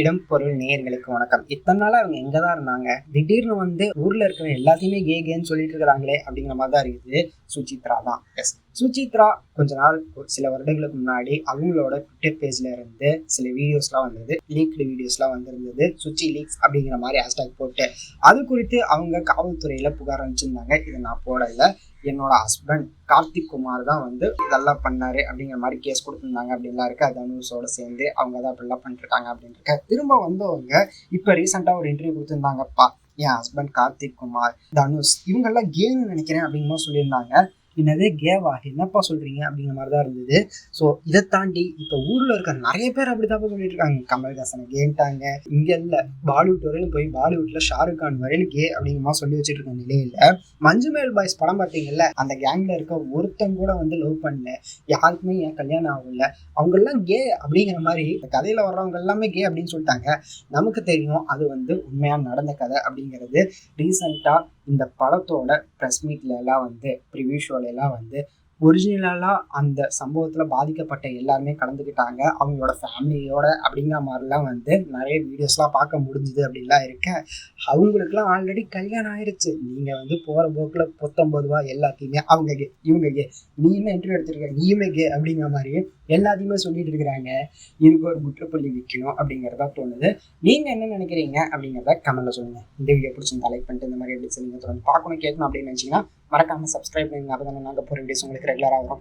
இடம் பொருள் நேயர்களுக்கு வணக்கம். இத்தனை நாளா அவங்க எங்க தான் இருந்தாங்க. திடீர்னு வந்து ஊர்ல இருக்கிற எல்லாத்தையுமே கே கேன்னு சொல்லிட்டு இருக்கிறாங்களே அப்படிங்கிற மாதிரி தான் இருக்குது. சுசித்ரா தான் எஸ் சுசித்ரா கொஞ்ச நாள் ஒரு சில வருடங்களுக்கு முன்னாடி அவங்களோட ட்விட்டர் பேஜ்ல இருந்து சில வீடியோஸ்லாம் வந்தது. லீக்டு வீடியோஸ்லாம் வந்திருந்தது. சுச்சி லீக்ஸ் அப்படிங்கிற மாதிரி ஹேஷ்டாக் போட்டு அது குறித்து அவங்க காவல்துறையில புகார் அனுப்பிச்சிருந்தாங்க. இதை நான் போடல. என்னோட ஹஸ்பண்ட் கார்த்திக் குமார் தான் வந்து இதெல்லாம் பண்ணாரு அப்படிங்கிற மாதிரி கேஸ் கொடுத்துருந்தாங்க அப்படின்லாம் இருக்கு. தனுஷோட சேர்ந்து அவங்க தான் அப்படிலாம் பண்ணிருக்காங்க அப்படின்னு இருக்க. திரும்ப வந்தவங்க இப்போ ரீசெண்டாக ஒரு இன்டர்வியூ கொடுத்துருந்தாங்கப்பா. என் ஹஸ்பண்ட் கார்த்திக் குமார் தனுஷ் இவங்கெல்லாம் கேம்னு நினைக்கிறேன் அப்படிங்கிற சொல்லியிருந்தாங்க. என்னது கேவா என்னப்பா சொல்கிறீங்க அப்படிங்கிற மாதிரி தான் இருந்தது. ஸோ இதை தாண்டி இப்போ ஊரில் இருக்க நிறைய பேர் அப்படிதான் சொல்லிட்டு இருக்காங்க கமல்ஹாசனை கேன்ட்டாங்க இங்கே இல்லை பாலிவுட் வரையிலும் போய் பாலிவுட்டில் ஷாருக் கான் வரையிலும் கே அப்படிங்கிற மாதிரி சொல்லி வச்சுட்டு இருக்க நிலையில மஞ்சுமேல் பாய்ஸ் படம் பார்த்தீங்கல்ல அந்த கேங்கில் இருக்க ஒருத்தன் கூட வந்து லவ் பண்ணல. யாருக்குமே ஏன் கல்யாணம் ஆகல? அவங்கெல்லாம் கே அப்படிங்கிற மாதிரி இந்த வர்றவங்க எல்லாமே கே அப்படின்னு சொல்லிட்டாங்க. நமக்கு தெரியும் அது வந்து உண்மையாக நடந்த கதை அப்படிங்கிறது. ரீசெண்டா இந்த படத்தோட ப்ரெஸ் மீட்ல எல்லாம் வந்து ப்ரிவியூ ஷோல எல்லாம் வந்து ஒரிஜினலாக அந்த சம்பவத்தில் பாதிக்கப்பட்ட எல்லாருமே கலந்துக்கிட்டாங்க. அவங்களோட ஃபேமிலியோட அப்படிங்கிற மாதிரிலாம் வந்து நிறைய வீடியோஸ்லாம் பார்க்க முடிஞ்சுது அப்படின்லாம் இருக்கேன் அவங்களுக்குலாம் ஆல்ரெடி கல்யாணம் ஆயிடுச்சு நீங்கள் வந்து போகிற போக்கில் பத்தொம்பது ரூபா எல்லாத்தையுமே அவங்க கே இவங்க கே நீ என்ன இன்டர்வியூ எடுத்திருக்க? நீயுமே கே அப்படிங்கிற மாதிரி எல்லாத்தையுமே சொல்லிட்டு இருக்கிறாங்க. இதுக்கு ஒரு முற்றுப்புள்ளி விற்கணும் அப்படிங்கிறதா தோணுது. நீங்கள் என்ன நினைக்கிறீங்க அப்படிங்கிறத கமெண்ட்டில் சொல்லுங்கள் இந்த வீடியோ பிடிச்சிருந்தா லைக் பண்ணிட்டு இந்த மாதிரி எப்படி நீங்கள் தொடர்ந்து பார்க்கணும் கேட்கணும் அப்படின்னு நினச்சிங்கன்னா மறக்காமல் சப்ஸ்கிரைப் பண்ணுங்க. அப்போ தானே நாங்கள் போகிற வீடியோஸ் உங்களுக்கு ரெகுலராக வரும்.